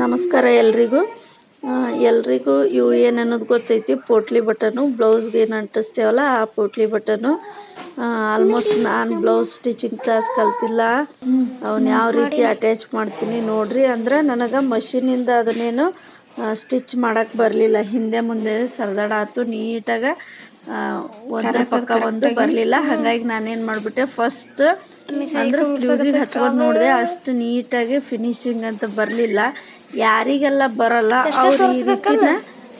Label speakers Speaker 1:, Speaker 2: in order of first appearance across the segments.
Speaker 1: ನಮಸ್ಕಾರ ಎಲ್ರಿಗೂ. ಎಲ್ರಿಗೂ ಇವು ಏನು ಅನ್ನೋದು ಗೊತ್ತೈತಿ. ಪೋಟ್ಲಿ ಬಟನು ಬ್ಲೌಸ್ಗೆ ಏನು ಅಂಟಿಸ್ತೇವಲ್ಲ ಆ ಪೋಟ್ಲಿ ಬಟನು ಆಲ್ಮೋಸ್ಟ್ ನಾನು ಬ್ಲೌಸ್ ಸ್ಟಿಚಿಂಗ್ ಕ್ಲಾಸ್ ಕಲ್ತಿಲ್ಲ. ಅವನ್ನ ಯಾವ ರೀತಿ ಅಟ್ಯಾಚ್ ಮಾಡ್ತೀನಿ ನೋಡ್ರಿ. ಅಂದ್ರೆ ನನಗೆ ಮಷೀನಿಂದ ಅದನ್ನೇನು ಸ್ಟಿಚ್ ಮಾಡೋಕ್ಕೆ ಬರಲಿಲ್ಲ. ಹಿಂದೆ ಮುಂದೆ ಸರದಾಡ ಆತು ನೀಟಾಗಿ ಒಂದ್ರ ಪಕ್ಕ ಒಂದು ಬರಲಿಲ್ಲ. ಹಾಗಾಗಿ ನಾನೇನು ಮಾಡಿಬಿಟ್ಟೆ ಫಸ್ಟ್ ಅಂದ್ರೆ ಸ್ಲೀವ್ಸಿಗೆ ಹಚ್ಕೊಂಡು ನೋಡಿದೆ ಅಷ್ಟು ನೀಟಾಗಿ ಫಿನಿಶಿಂಗ್ ಅಂತ ಬರಲಿಲ್ಲ. ಯಾರಿಗೆಲ್ಲ ಬರಲ್ಲ ಅವ್ರು ಈ ರೀತಿನ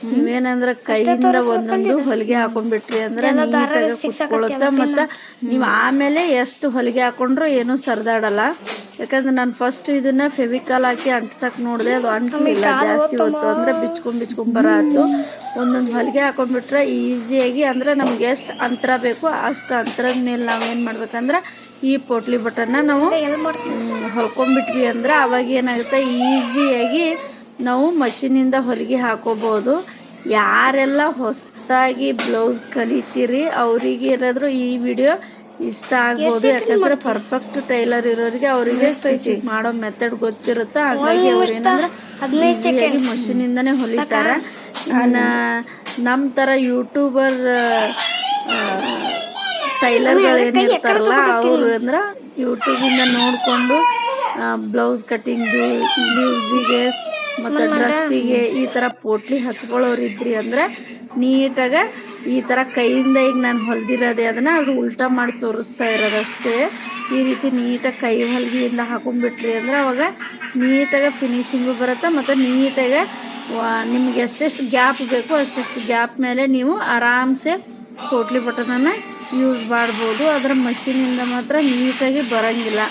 Speaker 1: ನೀವೇನಂದ್ರ ಕೈಯಿಂದ ಒಂದೊಂದು ಹೊಲಿಗೆ ಹಾಕೊಂಡ್ಬಿಟ್ರಿ ಅಂದ್ರೆ ನೀಟಾಗಿ ಕುತ್ಕೊಳ್ಳುತ್ತೆ ಮತ್ತು ನೀವು ಆಮೇಲೆ ಎಷ್ಟು ಹೊಲಿಗೆ ಹಾಕೊಂಡ್ರು ಏನೂ ಸರಿದಾಡಲ್ಲ. ಯಾಕಂದ್ರೆ ನಾನು ಫಸ್ಟ್ ಇದನ್ನ ಫೆವಿಕಾಲ್ ಹಾಕಿ ಅಂಟ್ಸಕ್ ನೋಡಿದೆ ಅದು ಅಂಟಿಲ್ಲ ಜಾಸ್ತಿ ಹೊತ್ತು ಅಂದ್ರೆ ಬಿಚ್ಕೊಂಡ್ ಬಿಚ್ಕೊಂಡ್ ಬರತ್ತು ಒಂದೊಂದು ಹೊಲಿಗೆ ಹಾಕೊಂಡ್ಬಿಟ್ರೆ ಈಸಿಯಾಗಿ ಅಂದ್ರೆ ನಮ್ಗೆ ಎಷ್ಟು ಅಂತರ ಬೇಕು ಅಷ್ಟು ಅಂತರದ ಮೇಲೆ ನಾವೇನು ಮಾಡ್ಬೇಕಂದ್ರೆ ಈ ಪೋಟ್ಲಿ ಬಟನ್ನ ನಾವು ಹೊಲ್ಕೊಂಡ್ಬಿಟ್ವಿ ಅಂದ್ರೆ ಅವಾಗ ಏನಾಗುತ್ತೆ ಈಸಿಯಾಗಿ ನಾವು ಮಷೀನಿಂದ ಹೊಲಿಗೆ ಹಾಕೋಬಹುದು ಯಾರೆಲ್ಲ ಹೊಸದಾಗಿ ಬ್ಲೌಸ್ ಕಲಿತೀರಿ ಅವರಿಗೆ ಏನಾದರೂ ಈ ವಿಡಿಯೋ ಇಷ್ಟ ಆಗ್ಬೋದು. ಯಾಕಂದ್ರೆ ಪರ್ಫೆಕ್ಟ್ ಟೈಲರ್ ಇರೋರಿಗೆ ಅವರಿಗೆ ಸ್ಟಿಚಿಂಗ್ ಮಾಡೋ ಮೆಥಡ್ ಗೊತ್ತಿರುತ್ತೆ ಹಾಗಾಗಿ ಅವ್ರೇನಂದ್ರೆ ಮಷೀನಿಂದನೇ ಹೊಲಿತಾರೆ. ನಮ್ಮ ಥರ ಯೂಟ್ಯೂಬರ್ ಟೈಲರ್ಗಳು ಏನಿರ್ತಾರಲ್ಲ ಅವರು ಅಂದ್ರೆ ಯೂಟ್ಯೂಬಿಂದ ನೋಡಿಕೊಂಡು ಬ್ಲೌಸ್ ಕಟ್ಟಿಂಗು ಬ್ಲೌಸಿಗೆ ಮತ್ತು ಡ್ರೆಸ್ಸಿಗೆ ಈ ಥರ ಪೋಟ್ಲಿ ಹಚ್ಕೊಳ್ಳೋರು ಇದ್ರಿ ಅಂದ್ರೆ ನೀಟಾಗ ಈ ಥರ ಕೈಯಿಂದ ಈಗ ನಾನು ಹೊಲ್ದಿರೋದೆ ಅದನ್ನು ಅದು ಉಲ್ಟಾ ಮಾಡಿ ತೋರಿಸ್ತಾ ಇರೋದಷ್ಟೇ. ಈ ರೀತಿ ನೀಟಾಗಿ ಕೈ ಹೊಲಿಗೆಯಿಂದ ಹಾಕೊಂಡ್ಬಿಟ್ರಿ ಅಂದ್ರೆ ಅವಾಗ ನೀಟಾಗಿ ಫಿನಿಶಿಂಗು ಬರುತ್ತೆ ಮತ್ತು ನೀಟಾಗಿ ನಿಮ್ಗೆ ಎಷ್ಟೆಷ್ಟು ಗ್ಯಾಪ್ ಬೇಕೋ ಅಷ್ಟೆಷ್ಟು ಗ್ಯಾಪ್ ಮೇಲೆ ನೀವು ಆರಾಮ್ಸೆ ಪೋಟ್ಲಿ ಬಟನನ್ನು ಯೂಸ್ ಮಾಡ್ಬೋದು. ಆದರೆ ಮಷೀನಿಂದ ಮಾತ್ರ ನೀಟಾಗಿ ಬರೋಂಗಿಲ್ಲ.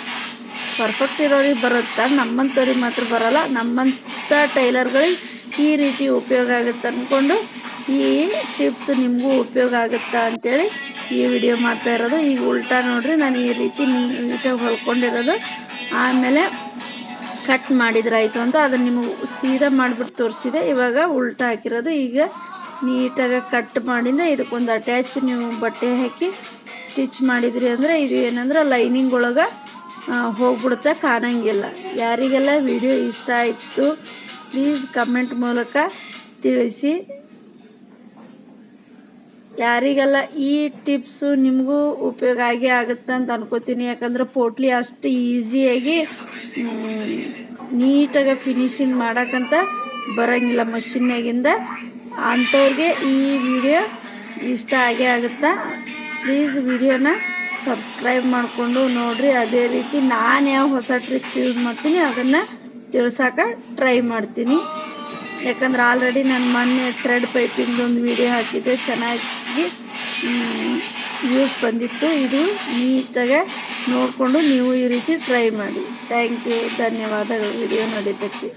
Speaker 1: ಪರ್ಫೆಕ್ಟ್ ಇರೋರಿಗೆ ಬರುತ್ತೆ? ನಮ್ಮಂಥವ್ರಿಗೆ ಮಾತ್ರ ಬರೋಲ್ಲ. ನಮ್ಮಂಥ ಟೈಲರ್ಗಳಿಗೆ ಈ ರೀತಿ ಉಪಯೋಗ ಆಗುತ್ತೆ ಅಂದ್ಕೊಂಡು ಈ ಟಿಪ್ಸ್ ನಿಮಗೂ ಉಪಯೋಗ ಆಗುತ್ತಾ ಅಂಥೇಳಿ ಈ ವಿಡಿಯೋ ಮಾಡ್ತಾ ಇರೋದು. ಈಗ ಉಲ್ಟಾ ನೋಡ್ರಿ, ನಾನು ಈ ರೀತಿ ನೀಟಾಗಿ ಹೊಲ್ಕೊಂಡಿರೋದು. ಆಮೇಲೆ ಕಟ್ ಮಾಡಿದ್ರಾಯಿತು ಅಂತ. ಅದನ್ನು ನಿಮಗೆ ಸೀದಾ ಮಾಡಿಬಿಟ್ಟು ತೋರಿಸಿದೆ. ಇವಾಗ ಉಲ್ಟಾ ಹಾಕಿರೋದು. ಈಗ ನೀಟಾಗಿ ಕಟ್ ಮಾಡಿಂದ ಇದಕ್ಕೊಂದು ಅಟ್ಯಾಚ್ ನೀವು ಬಟ್ಟೆ ಹಾಕಿ ಸ್ಟಿಚ್ ಮಾಡಿದ್ರಿ ಅಂದರೆ ಇದು ಏನಂದ್ರೆ ಲೈನಿಂಗ್ ಒಳಗೆ ಹೋಗ್ಬಿಡುತ್ತೆ ಕಾಣಂಗಿಲ್ಲ. ಯಾರಿಗೆಲ್ಲ ವಿಡಿಯೋ ಇಷ್ಟ ಆಯಿತು ಪ್ಲೀಸ್ ಕಮೆಂಟ್ ಮೂಲಕ ತಿಳಿಸಿ. ಯಾರಿಗೆಲ್ಲ ಈ ಟಿಪ್ಸು ನಿಮಗೂ ಉಪಯೋಗ ಆಗಿ ಆಗುತ್ತೆ ಅಂತ ಅನ್ಕೋತೀನಿ. ಯಾಕಂದ್ರೆ ಪೋಟ್ಲಿ ಅಷ್ಟು ಈಸಿಯಾಗಿ ನೀಟಾಗಿ ಫಿನಿಶಿಂಗ್ ಮಾಡೋಕ್ಕಂತ ಬರೋಂಗಿಲ್ಲ ಮಷಿನ್ನಾಗಿಂದ ಅಂಥವ್ರಿಗೆ ಈ ವಿಡಿಯೋ ಇಷ್ಟ ಆಗೇ ಆಗುತ್ತಾ? ಪ್ಲೀಸ್ ವಿಡಿಯೋನ ಸಬ್ಸ್ಕ್ರೈಬ್ ಮಾಡಿಕೊಂಡು ನೋಡಿರಿ. ಅದೇ ರೀತಿ ನಾನು ಯಾವ ಹೊಸ ಟ್ರಿಕ್ಸ್ ಯೂಸ್ ಮಾಡ್ತೀನಿ, ಅದನ್ನು ತಿಳ್ಸೋಕೆ ಟ್ರೈ ಮಾಡ್ತೀನಿ. ಯಾಕಂದ್ರೆ ಆಲ್ರೆಡಿ ನಾನು ಮೊನ್ನೆ ಥ್ರೆಡ್ ಪೈಪಿಂಗ್ ಒಂದು ವಿಡಿಯೋ ಹಾಕಿದ್ದೆ. ಚೆನ್ನಾಗಿ ಯೂಸ್ ಬಂದಿತ್ತು. ಇದು ನೀಟಾಗೆ ನೋಡಿಕೊಂಡು ನೀವು ಈ ರೀತಿ ಟ್ರೈ ಮಾಡಿ. ಥ್ಯಾಂಕ್ ಯು ಧನ್ಯವಾದಗಳು. ವಿಡಿಯೋ ನಡೀತೈತಿ